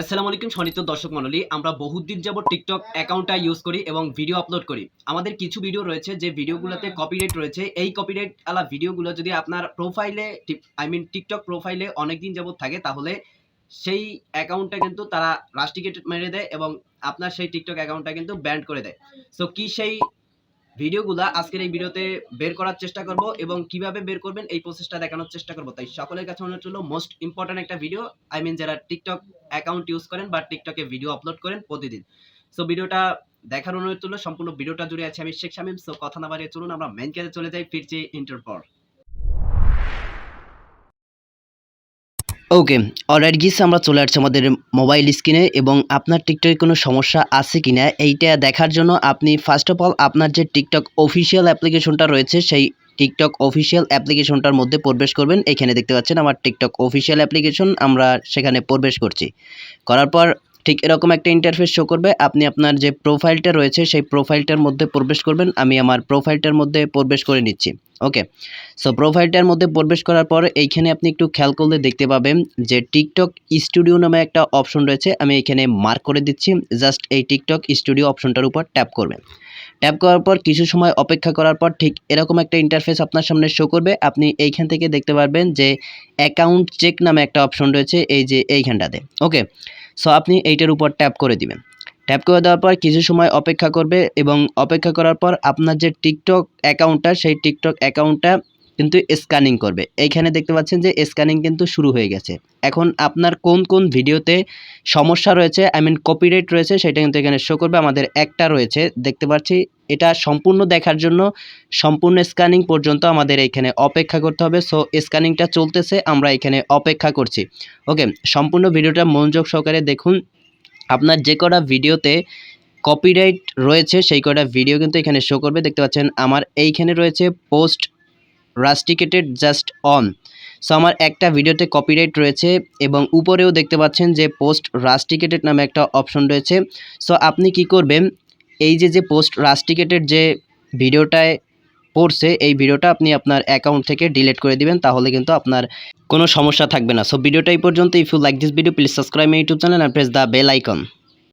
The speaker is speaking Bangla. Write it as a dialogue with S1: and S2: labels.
S1: আসসালামু আলাইকুম সম্মানিত দর্শক মণ্ডলী, আমরা বহুদিন যাবত টিকটক অ্যাকাউন্টটা ইউজ করি এবং ভিডিও আপলোড করি। আমাদের কিছু ভিডিও রয়েছে যে ভিডিওগুলোতে কপিরাইট রয়েছে। এই কপিরাইট আলা ভিডিওগুলো যদি আপনার প্রোফাইলে আই মিন টিকটক প্রোফাইলে অনেক দিন যাবত থাকে, তাহলে সেই অ্যাকাউন্টটা কিন্তু তারা রাস্টিকেট মেরে দেয় এবং আপনার সেই টিকটক অ্যাকাউন্টটা কিন্তু ব্যান্ড করে দেয়। সো কি সেই ভিডিওগুলা আজকের এই ভিডিওতে বের করার চেষ্টা করব এবং কীভাবে বের করবেন, এই প্রসেসটা দেখানোর চেষ্টা করব। তাই সকলের কাছে অনুরোধ হলো মোস্ট ইম্পর্ট্যান্ট একটা ভিডিও আই মিন যারা টিকটক অ্যাকাউন্ট ইউজ করেন বা টিকটকে ভিডিও আপলোড করেন প্রতিদিন। সো ভিডিওটা দেখার অনুরোধ হলো সম্পূর্ণ ভিডিওটা জুড়ে আছে আমি শেখ শামিম। সো কথা না বাড়িয়ে চলুন, আমরা মেন কাজে চলে যাই, ফিরছি ইন্টার পর। ওকে অলরাইট গিস আমরা চলে আসছি আমাদের মোবাইল স্ক্রিনে এবং আপনার টিকটকে কোনো সমস্যা আছে কি না এইটা দেখার জন্য আপনি ফার্স্ট অফ অল আপনার যে টিকটক অফিসিয়াল অ্যাপ্লিকেশনটা রয়েছে, সেই টিকটক অফিসিয়াল অ্যাপ্লিকেশনটার মধ্যে প্রবেশ করবেন। এখানে দেখতে পাচ্ছেন আমার টিকটক অফিসিয়াল অ্যাপ্লিকেশন আমরা সেখানে প্রবেশ করছি। করার পর ঠিক এরকম একটা ইন্টারফেস শো করবে। আপনি আপনার যে প্রোফাইলটা রয়েছে, সেই প্রোফাইলটার মধ্যে প্রবেশ করবেন। আমি আমার প্রোফাইলটার মধ্যে প্রবেশ করে নিচ্ছি। ওকে সো প্রোফাইলটার মধ্যে প্রবেশ করার পর এইখানে আপনি একটু খেয়াল করলে দেখতে পাবেন যে টিকটক স্টুডিও নামে একটা অপশন রয়েছে। আমি এখানে মার্ক করে দিচ্ছি। জাস্ট এই টিকটক স্টুডিও অপশনটার উপর ট্যাপ করবেন। ট্যাপ করার পর কিছু সময় অপেক্ষা করার পর ঠিক এরকম একটা ইন্টারফেস আপনার সামনে শো করবে। আপনি এইখান থেকে দেখতে পারবেন যে অ্যাকাউন্ট চেক নামে একটা অপশন রয়েছে, এই যে এইখানটাতে। ওকে সো আপনি এইটার উপর ট্যাপ করে দিবেন। ট্যাপ করে দেওয়ার পর কিছু সময় অপেক্ষা করবে এবং অপেক্ষা করার পর আপনার যে টিকটক অ্যাকাউন্টটা সেই টিকটক অ্যাকাউন্টটা কিন্তু স্ক্যানিং করবে। এইখানে দেখতে পাচ্ছেন যে স্ক্যানিং কিন্তু শুরু হয়ে গেছে। এখন আপনার কোন কোন ভিডিওতে সমস্যা রয়েছে আই মিন কপিরাইট রয়েছে, সেটা কিন্তু এখানে শো করবে। আমাদের একটা রয়েছে, দেখতে পাচ্ছি, এটা সম্পূর্ণ দেখার জন্য সম্পূর্ণ স্ক্যানিং পর্যন্ত আমাদের এইখানে অপেক্ষা করতে হবে। সো স্ক্যানিংটা চলতেছে, আমরা এখানে অপেক্ষা করছি। ওকে সম্পূর্ণ ভিডিওটা মনোযোগ সহকারে দেখুন। আপনার যে কটা ভিডিওতে কপিরাইট রয়েছে, সেই কটা ভিডিও কিন্তু এখানে শো করবে। দেখতে পাচ্ছেন, আমার এইখানে রয়েছে post rusticated just on so আমার একটা ভিডিওতে কপিরাইট রয়েছে এবং উপরেও দেখতে পাচ্ছেন যে পোস্ট রাস্টিকেটেড নামে একটা অপশন রয়েছে। সো আপনি কি করবেন? এই যে যে পোস্ট রাস্টিকেটেড যে ভিডিওটায় পড়ছে, এই ভিডিওটা আপনি আপনার অ্যাকাউন্ট থেকে ডিলিট করে দিবেন, তাহলে কিন্তু আপনার কোনো সমস্যা থাকবে না। সো ভিডিওটা এই পর্যন্ত if you like this video please subscribe my YouTube channel and press the bell icon